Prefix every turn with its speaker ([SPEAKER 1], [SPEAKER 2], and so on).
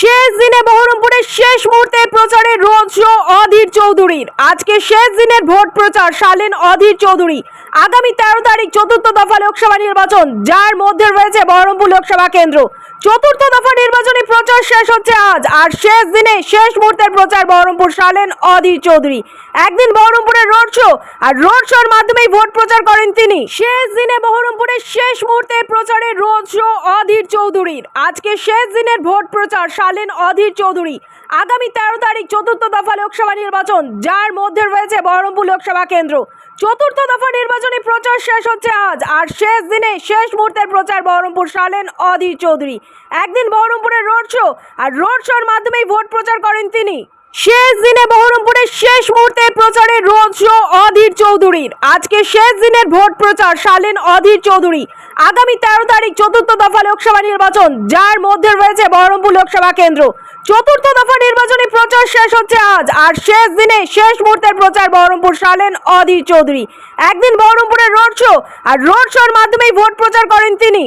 [SPEAKER 1] শেষ দিনে বহরমপুরের শেষ মুহূর্তে প্রচারে রোড শো অধীর চৌধুরীর। আজকে শেষ দিনের ভোট প্রচার সালেন অধীর চৌধুরী। আগামী তেরো তারিখ চতুর্থ দফা লোকসভা নির্বাচন, যার মধ্যে রয়েছে বহরমপুর লোকসভা কেন্দ্র। চতুর্থ দফা নির্বাচনী প্রচার শেষ হচ্ছে আজ। আর শেষ দিনে শেষ মুহূর্তের প্রচার বহরমপুর সালেন অধীর চৌধুরী। একদিন বহরমপুরের রোড শো, আর রোড শোর মাধ্যমেই ভোট প্রচার করেন তিনি। শেষ দিনে বহরমপুরের শেষ মুহূর্তে প্রচারে রোড শো অধীর চৌধুরীর। আজকে শেষ দিনের ভোট প্রচার সালেন অধীর চৌধুরী। আগামী তেরো তারিখ চতুর্থ দফা লোকসভা নির্বাচন, যার মধ্যে রয়েছে বহরমপুর লোকসভা কেন্দ্র। চতুর্থ দফা নির্বাচনী প্রচার শেষ হচ্ছে আজ, আর শেষ দিনে শেষ মুহূর্তের প্রচার বহরমপুর সালেন অধীর চৌধুরী। একদিন বহরমপুরের রোড শো, আর রোড শোর মাধ্যমেই ভোট প্রচার করেন তিনি। শেষ দিনে বহরমপুরের শেষ মুহূর্তে প্রচারে রোড শো অধীর চৌধুরীর। আজকে শেষ দিনের ভোট প্রচার সালেন অধীর চৌধুরী। আগামী তেরো তারিখ চতুর্থ দফা লোকসভা নির্বাচন, যার মধ্যে রয়েছে বহরমপুর লোকসভা কেন্দ্র। চতুর্থ দফা নির্বাচনী প্রচার শেষ হচ্ছে আজ, আর শেষ দিনে শেষ মুহূর্তের প্রচার বহরমপুর সালেন অধীর চৌধুরী। একদিন বহরমপুরের রোড শো, আর রোড শোর মাধ্যমেই ভোট প্রচার করেন তিনি।